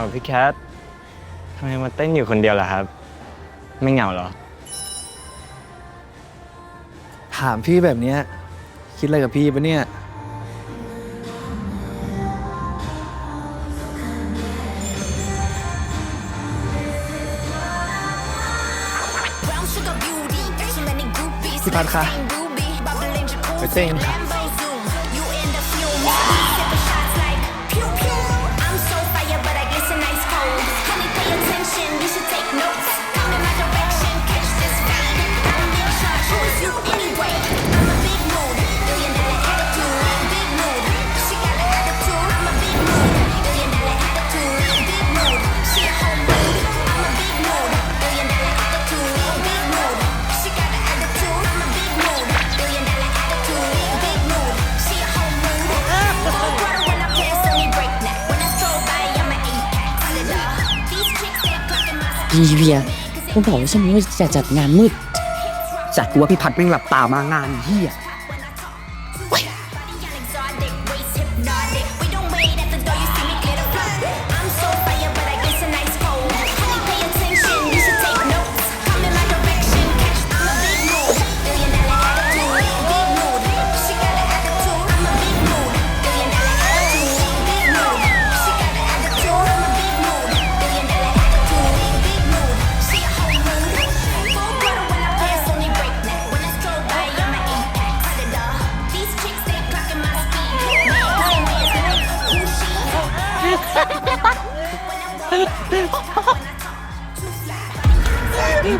าวพี่แคททำไมมาเต้นอยู่คนเดียวล่ะครับ ไม่เหงาเหรอ ถามพี่แบบเนี้ยคิดอะไรกับพี่ปะเนี่ย พี่พัดคะไปเต้นกันค่ะ พี่เวียร์กูบอกแล้วใช่ไหมว่าจะจัดงานมืดจัดกูว่าพี่พัดแม่งหลับตามางานเฮีย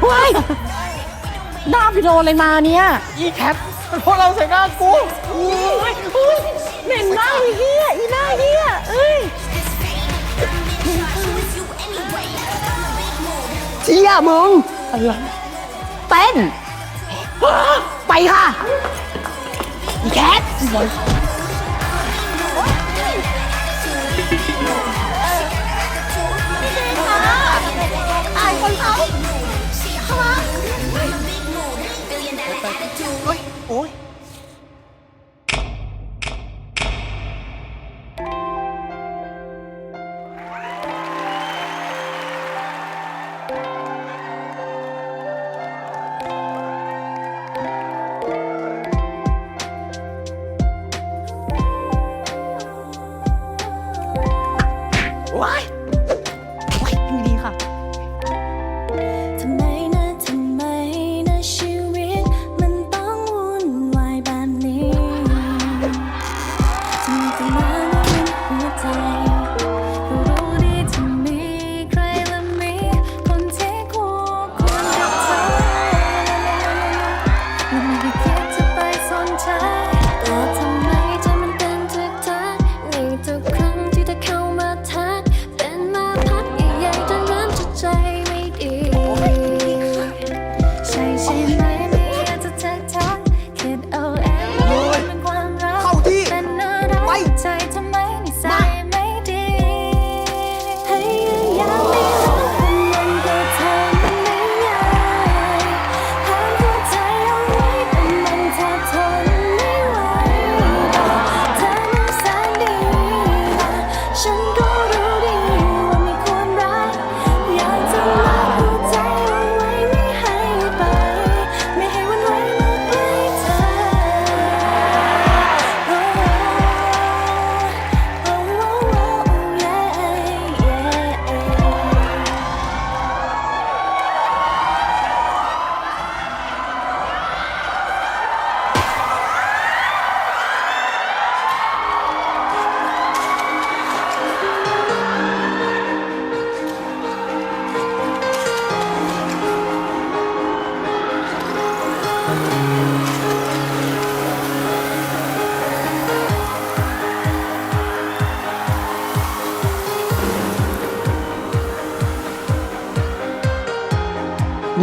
ว้ายหน้าพี่โดนอะไรมาเนี่ยอีแคทมันพวกเราใส่หน้ากูเหม็นมากเลยเฮียอีหน้าเฮียเอ้ยเชี่ยมึงเต้น ไปค่ะ อีแคทอายคนเขา โอ้ยโอ้ยว้ายว้ายดีค่ะ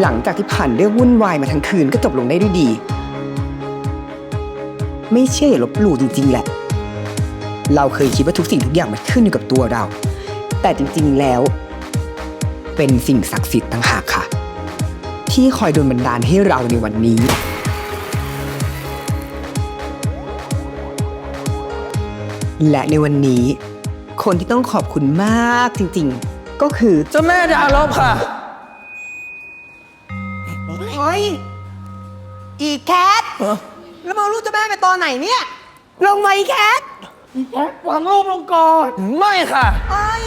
หลังจากที่ผ่านเรื่องวุ่นวายมาทั้งคืนก็จบลงได้ด้วยดี ไม่เชื่ออย่าลบหลู่จริง ๆ แหละ เราเคยคิดว่าทุกสิ่งทุกอย่างมันขึ้นอยู่กับตัวเรา แต่จริง ๆ แล้ว เป็นสิ่งศักดิ์สิทธิ์ต่างหากค่ะ ที่คอยดลบันดาลให้เราในวันนี้และในวันนี้ คนที่ต้องขอบคุณมากจริงๆ ก็คือเจ้าแม่ดาวลบค่ะ ย อีแคท แล้วมาเอาลูกเจ้าแม่ไปตอนไหนเนี่ย ลงมาอีแคทวางรูปลงก่อนไม่ค่ะ เอ้ย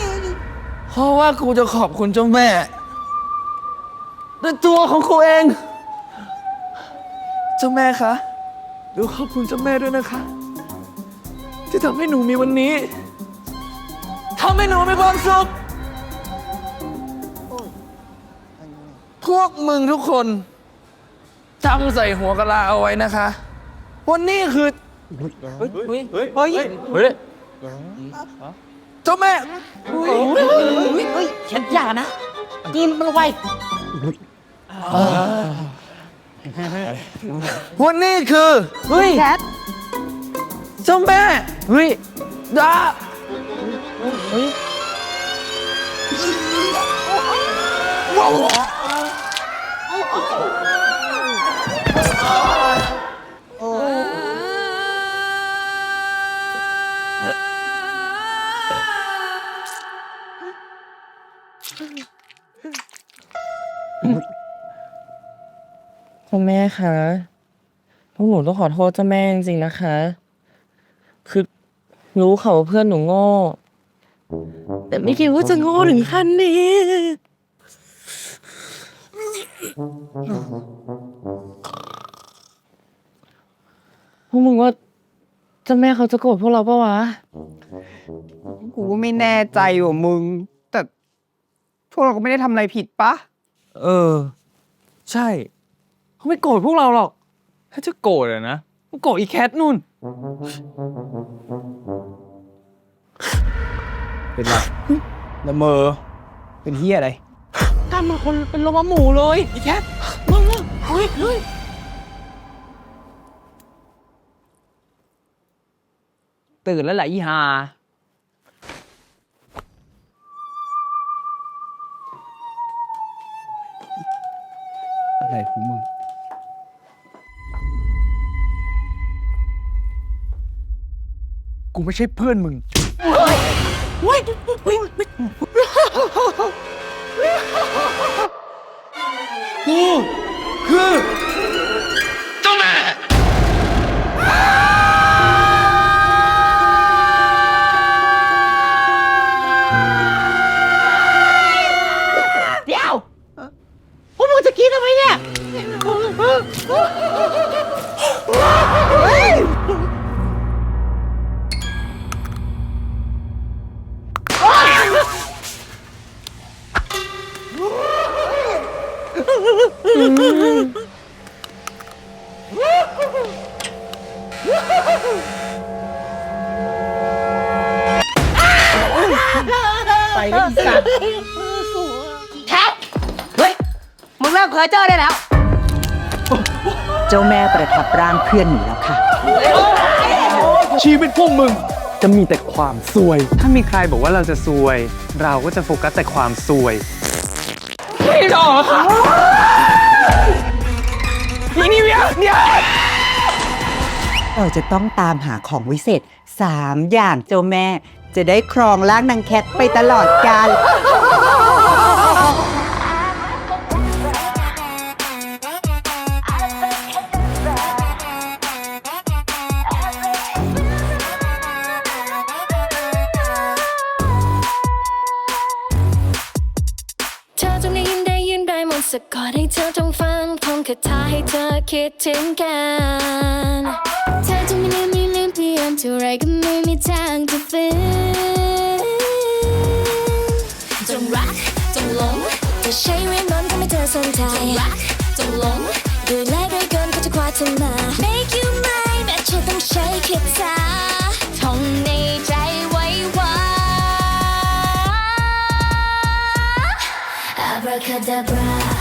เพราะว่ากูจะขอบคุณเจ้าแม่ด้วยตัวของกูเอง เจ้าแม่คะดูขอบคุณเจ้าแม่ด้วยนะคะ ที่ทำให้หนูมีวันนี้ทำให้หนูมีความสุข พวกมึงทุกคน จำใส่หัวกะลาเอาไว้นะคะวันนี้คือเฮ้ยเฮ้ยเฮ้ยเจ้าแม่ฉันอย่านะกินมันไววันนี้คือเฮ้ยแคทเจ้าแม่เฮ้ยดาเจ้า แม่คะ พวกหนูต้องขอโทษเจ้าแม่จริงๆนะคะ คือรู้เขาว่าเพื่อนหนูโง่ แต่ไม่คิดว่าจะโง่ถึงขั้นนี้ พวกมึงว่าเจ้าแม่เขาจะโกรธพวกเราปะวะ กูก็ไม่แน่ใจว่ะมึง แต่พวกเราก็ไม่ได้ทำอะไรผิดปะ เออ ใช่ เขาไม่โกรธพวกเราหรอก ถ้าจะโกรธอะนะมันโกรธอีแคทนู่น เป็นไรละเมอ เป็นเฮียอะไรตามมาคนเป็นโลมาหมูเลยอีแคทมึงเฮ้ยเฮ้ยตื่นแล้วแหละอีหาอะไรของมึง กูไม่ใช่เพื่อนมึงมึงเลิกเพ้ อเจ้อได้แล้ว เจ้าแม่ประทับร่างเพื่อนหนูแล้วค่ะ ชีวิตพวกมึง จะมีแต่ความซวย ถ้ามีใครบอกว่าเราจะซวย เราก็จะโฟกัสแต่ความซวยเราจะต้องตามหาของวิเศษสามอย่างเจ้าแม่ จะได้ครองร่างนางแคทไปตลอดกาล คาถาให้เธอคิดถึงกันเธอจะไม่ลืมไม่ลืมเพยายามเท่าไรก็ไม่มีทางจะฝืนจงรักจงหลงจะใช้เวทมนต์ทำให้เธอสนใจจงรักจงหลงด้วยแลด้วยเกินก็จะคว้าเธอมา Make you mine แบบเธอต้องใช้คิดซาท่องในใจไว้ว่า Abracadabra